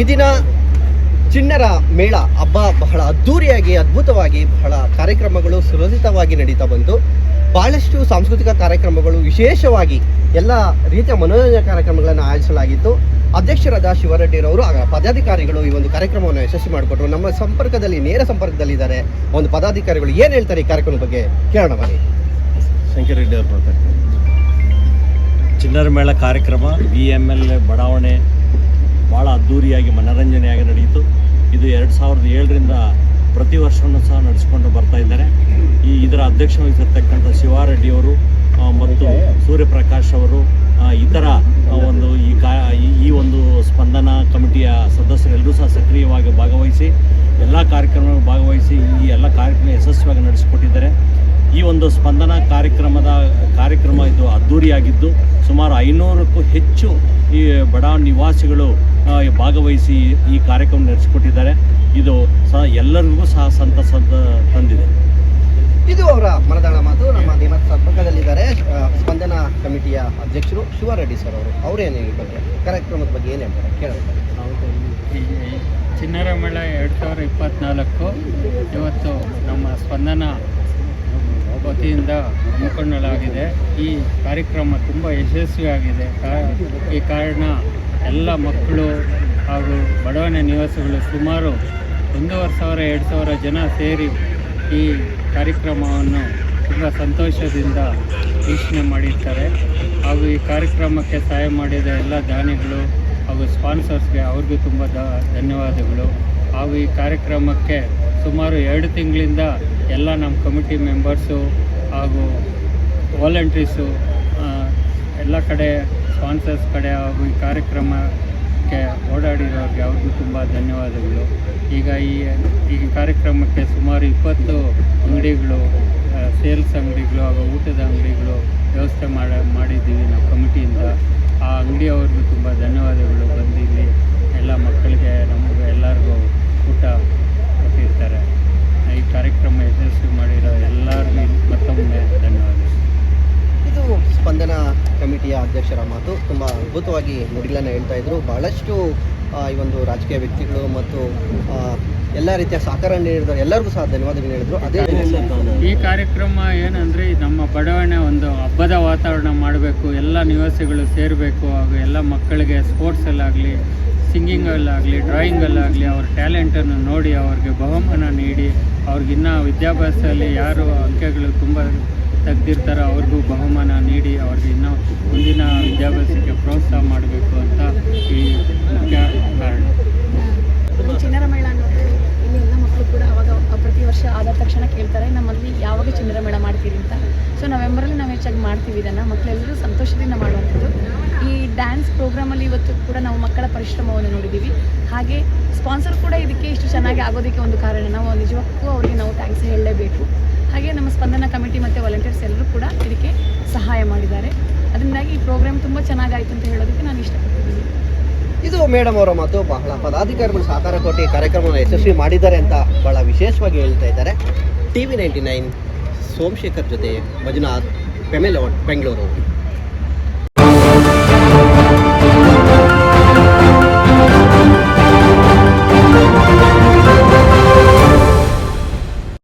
ಈ ದಿನ ಚಿಣ್ಣರ ಮೇಳ ಹಬ್ಬ ಬಹಳ ಅದ್ಧೂರಿಯಾಗಿ ಅದ್ಭುತವಾಗಿ ಬಹಳ ಕಾರ್ಯಕ್ರಮಗಳು ಸುರಕ್ಷಿತವಾಗಿ ನಡೀತಾ ಬಂತು ಬಹಳಷ್ಟು ಸಾಂಸ್ಕೃತಿಕ ಕಾರ್ಯಕ್ರಮಗಳು ವಿಶೇಷವಾಗಿ ಎಲ್ಲ ರೀತಿಯ ಮನೋರಂಜನಾ ಕಾರ್ಯಕ್ರಮಗಳನ್ನು ಆಯೋಜಿಸಲಾಗಿತ್ತು. ಅಧ್ಯಕ್ಷರಾದ ಶಿವರೆಡ್ಡಿರವರು, ಆಗ ಪದಾಧಿಕಾರಿಗಳು ಈ ಒಂದು ಕಾರ್ಯಕ್ರಮವನ್ನು ಯಶಸ್ವಿ ಮಾಡಿಕೊಟ್ರು. ನಮ್ಮ ಸಂಪರ್ಕದಲ್ಲಿ, ನೇರ ಸಂಪರ್ಕದಲ್ಲಿದ್ದಾರೆ ಒಂದು ಪದಾಧಿಕಾರಿಗಳು. ಏನು ಹೇಳ್ತಾರೆ ಈ ಕಾರ್ಯಕ್ರಮದ ಬಗ್ಗೆ ಕೇಳೋಣ ಬನ್ನಿ. ಶಂಕರೆಡ್ಡಿ ಅವರು ಚಿನ್ನರ ಮೇಳ ಕಾರ್ಯಕ್ರಮ ಬಿ ಎಂ ಎಲ್ ಬಡಾವಣೆ ಮನರಂಜನೆಯಾಗಿ ನಡೆಯಿತು. ಇದು ಎರಡು ಸಾವಿರದ ಏಳರಿಂದ ಪ್ರತಿ ವರ್ಷವೂ ಸಹ ನಡೆಸಿಕೊಂಡು ಬರ್ತಾ ಇದ್ದಾರೆ. ಈ ಇದರ ಅಧ್ಯಕ್ಷ ವಹಿಸಿರ್ತಕ್ಕಂಥ ಶಿವಾರೆಡ್ಡಿಯವರು ಮತ್ತು ಸೂರ್ಯಪ್ರಕಾಶ್ ಅವರು ಇತರ ಒಂದು ಈ ಕಾ, ಈ ಒಂದು ಸ್ಪಂದನ ಕಮಿಟಿಯ ಸದಸ್ಯರೆಲ್ಲರೂ ಸಹ ಸಕ್ರಿಯವಾಗಿ ಭಾಗವಹಿಸಿ, ಎಲ್ಲ ಕಾರ್ಯಕ್ರಮಗಳು ಭಾಗವಹಿಸಿ ಈ ಎಲ್ಲ ಕಾರ್ಯಕ್ರಮ ಯಶಸ್ವಿಯಾಗಿ ನಡೆಸಿಕೊಟ್ಟಿದ್ದಾರೆ. ಈ ಒಂದು ಸ್ಪಂದನ ಕಾರ್ಯಕ್ರಮದ ಕಾರ್ಯಕ್ರಮ ಇದು ಅದ್ಧೂರಿಯಾಗಿದ್ದು ಸುಮಾರು ಐನೂರಕ್ಕೂ ಹೆಚ್ಚು ಈ ಬಡ ನಿವಾಸಿಗಳು ಭಾಗವಹಿಸಿ ಈ ಕಾರ್ಯಕ್ರಮ ನಡೆಸಿಕೊಟ್ಟಿದ್ದಾರೆ. ಇದು ಸಹ ಎಲ್ಲರಿಗೂ ಸಹ ಸಂತಸ ತಂದಿದೆ. ಇದು ಅವರ ಮನದಾಳ ಮಾತು. ನಮ್ಮ ನಿಮ್ಮ ಸಂಪರ್ಕದಲ್ಲಿದ್ದಾರೆ ಆ, ಸ್ಪಂದನ ಕಮಿಟಿಯ ಅಧ್ಯಕ್ಷರು ಶಿವರೆಡ್ಡಿ ಸರ್ ಅವರು. ಅವರೇನು ಈ ಬಗ್ಗೆ ಕಾರ್ಯಕ್ರಮದ ಬಗ್ಗೆ ಏನು ಹೇಳ್ತಾರೆ? ಕೇಳೋಣ. ಹೌದು ಈ ಚಿನ್ನರ ಮೇಳ ಎರಡು ಸಾವಿರ ಇಪ್ಪತ್ತ್ನಾಲ್ಕು ಇವತ್ತು ನಮ್ಮ ಸ್ಪಂದನ ವತಿಯಿಂದ ಹಮ್ಮಿಕೊಳ್ಳಲಾಗಿದೆ. ಈ ಕಾರ್ಯಕ್ರಮ ತುಂಬ ಯಶಸ್ವಿಯಾಗಿದೆ. ಈ ಕಾರಣ ಎಲ್ಲ ಮಕ್ಕಳು ಹಾಗೂ ಬಡವಣೆ ನಿವಾಸಿಗಳು ಸುಮಾರು ಒಂದೂವರೆ ಸಾವಿರ, ಎರಡು ಸಾವಿರ ಜನ ಸೇರಿ ಈ ಕಾರ್ಯಕ್ರಮವನ್ನು ತುಂಬ ಸಂತೋಷದಿಂದ ವೀಕ್ಷಣೆ ಮಾಡಿರ್ತಾರೆ. ಹಾಗೂ ಈ ಕಾರ್ಯಕ್ರಮಕ್ಕೆ ಸಹಾಯ ಮಾಡಿದ ಎಲ್ಲ ದಾನಿಗಳು ಹಾಗೂ ಸ್ಪಾನ್ಸರ್ಸ್ಗೆ ಅವ್ರಿಗೂ ತುಂಬ ಧನ್ಯವಾದಗಳು. ಹಾಗೂ ಈ ಕಾರ್ಯಕ್ರಮಕ್ಕೆ ಸುಮಾರು ಎರಡು ತಿಂಗಳಿಂದ ಎಲ್ಲ ನಮ್ಮ ಕಮಿಟಿ ಮೆಂಬರ್ಸು ಹಾಗೂ ವಾಲಂಟ್ರೀಸು ಎಲ್ಲ ಕಡೆ ಸ್ಪಾನ್ಸರ್ಸ್ ಕಡೆ ಹಾಗೂ ಈ ಕಾರ್ಯಕ್ರಮಕ್ಕೆ ಓಡಾಡಿರೋರಿಗೆ ಅವ್ರಿಗೂ ತುಂಬ ಧನ್ಯವಾದಗಳು. ಈಗ ಈ ಈ ಕಾರ್ಯಕ್ರಮಕ್ಕೆ ಸುಮಾರು ಇಪ್ಪತ್ತು ಅಂಗಡಿಗಳು ಸೇಲ್ಸ್ ಅಂಗಡಿಗಳು ಹಾಗೂ ಊಟದ ಅಂಗಡಿಗಳು ವ್ಯವಸ್ಥೆ ಮಾಡ, ಮಾಡಿದ್ದೀವಿ ನಾವು ಕಮಿಟಿಯಿಂದ. ಆ ಅಂಗಡಿಯವ್ರಿಗೂ ತುಂಬ ಧನ್ಯವಾದಗಳು. ಬಂದಿಲ್ಲಿ ಎಲ್ಲ ಮಕ್ಕಳಿಗೆ ನಮಗೂ ಎಲ್ಲರಿಗೂ ಊಟ ಕೊಟ್ಟಿರ್ತಾರೆ ಈ ಕಾರ್ಯಕ್ರಮ ಯಶಸ್ವಿ ಮಾಡಿರೋ ಎಲ್ಲರಿಗೂ ಮತ್ತೊಮ್ಮೆ ಧನ್ಯವಾದಗಳು ಇದು ಸ್ಪಂದನ ಕಮಿಟಿಯ ಅಧ್ಯಕ್ಷರ ಮಾತು ತುಂಬ ಅದ್ಭುತವಾಗಿ ನುಡಿಗಳನ್ನು ಹೇಳ್ತಾ ಇದ್ರು. ಬಹಳಷ್ಟು ಈ ಒಂದು ರಾಜಕೀಯ ವ್ಯಕ್ತಿಗಳು ಮತ್ತು ಎಲ್ಲ ರೀತಿಯ ಸಹಕಾರ ನೀಡಿದವರು ಎಲ್ಲರಿಗೂ ಸಹ ಧನ್ಯವಾದಗಳು ಹೇಳಿದ್ರು. ಅದೇ ಈ ಕಾರ್ಯಕ್ರಮ ಏನಂದ್ರೆ ನಮ್ಮ ಬಡಾವಣೆ ಒಂದು ಹಬ್ಬದ ವಾತಾವರಣ ಮಾಡಬೇಕು ಎಲ್ಲ ನಿವಾಸಿಗಳು ಸೇರಬೇಕು ಹಾಗೂ ಎಲ್ಲ ಮಕ್ಕಳಿಗೆ ಸ್ಪೋರ್ಟ್ಸಲ್ಲಾಗಲಿ ಸಿಂಗಿಂಗಲ್ಲಾಗಲಿ ಡ್ರಾಯಿಂಗಲ್ಲಾಗಲಿ ಅವ್ರ ಟ್ಯಾಲೆಂಟನ್ನು ನೋಡಿ ಅವ್ರಿಗೆ ಬಹುಮಾನ ನೀಡಿ ಅವ್ರಿಗಿನ್ನ ವಿದ್ಯಾಭ್ಯಾಸದಲ್ಲಿ ಯಾರು ಅಂಕೆಗಳು ತುಂಬ ತೆಗ್ದಿರ್ತಾರೋ, ಅವ್ರಿಗೂ ಬಹುಮಾನ ನೀಡಿ ಅವ್ರಿಗೆ ಇನ್ನೂ ಮುಂದಿನ ವಿದ್ಯಾಭ್ಯಾಸಕ್ಕೆ ಪ್ರೋತ್ಸಾಹ ಮಾಡಬೇಕು ಅಂತ ಈ ಮುಖ್ಯ ಕಾರಣ. ಅನ್ನೋದು ಇಲ್ಲಿ ಎಲ್ಲ ಮಕ್ಕಳು ಕೂಡ ಅವಾಗ ಪ್ರತಿ ವರ್ಷ ಆದ ತಕ್ಷಣ ಕೇಳ್ತಾರೆ, ನಮ್ಮಲ್ಲಿ ಯಾವಾಗ ಚಿನ್ನರ ಮೇಳ ಮಾಡ್ತೀರಿ ಅಂತ. ಸೊ ನವೆಂಬರಲ್ಲಿ ನಾವು ಹೆಚ್ಚಾಗಿ ಮಾಡ್ತೀವಿ ಇದನ್ನು. ಮಕ್ಕಳೆಲ್ಲರೂ ಸಂತೋಷದಿಂದ ಮಾಡುವಂಥದ್ದು. ಈ ಡ್ಯಾನ್ಸ್ ಪ್ರೋಗ್ರಾಮಲ್ಲಿ ಇವತ್ತು ಕೂಡ ನಾವು ಮಕ್ಕಳ ಪರಿಶ್ರಮವನ್ನು ನೋಡಿದ್ದೀವಿ ಹಾಗೆ ಸ್ಪಾನ್ಸರ್ ಕೂಡ ಇದಕ್ಕೆ ಇಷ್ಟು ಚೆನ್ನಾಗಿ ಆಗೋದಕ್ಕೆ ಒಂದು ಕಾರಣ. ನಾವು ನಿಜಕ್ಕೂ ಅವರಿಗೆ ನಾವು ಥ್ಯಾಂಕ್ಸ್ ಹೇಳಲೇಬೇಕು. ಹಾಗೆ ನಮ್ಮ ಸ್ಪಂದನ ಕಮಿಟಿ ಮತ್ತು ವಾಲಂಟಿಯರ್ಸ್ ಎಲ್ಲರೂ ಕೂಡ ಇದಕ್ಕೆ ಸಹಾಯ ಮಾಡಿದ್ದಾರೆ. ಅದರಿಂದಾಗಿ ಈ ಪ್ರೋಗ್ರಾಮ್ ತುಂಬ ಚೆನ್ನಾಗಾಯಿತು ಅಂತ ಹೇಳೋದಕ್ಕೆ ನಾನು ಇಷ್ಟಪಡ್ತೀನಿ. ಇದು ಮೇಡಮ್ ಅವರ ಮಾತು ಬಹಳ ಪದಾಧಿಕಾರಿಗಳು ಸಹಕಾರ ಕೊಟ್ಟು ಕಾರ್ಯಕ್ರಮವನ್ನು ಯಶಸ್ವಿ ಮಾಡಿದ್ದಾರೆ ಅಂತ ಬಹಳ ವಿಶೇಷವಾಗಿ ಹೇಳ್ತಾ ಇದ್ದಾರೆ. T V ninety nine Somashekhar ಜೊತೆ ಮಂಜುನಾಥ್ ಪೆಮೆಲೋಟ್ ಬೆಂಗಳೂರು.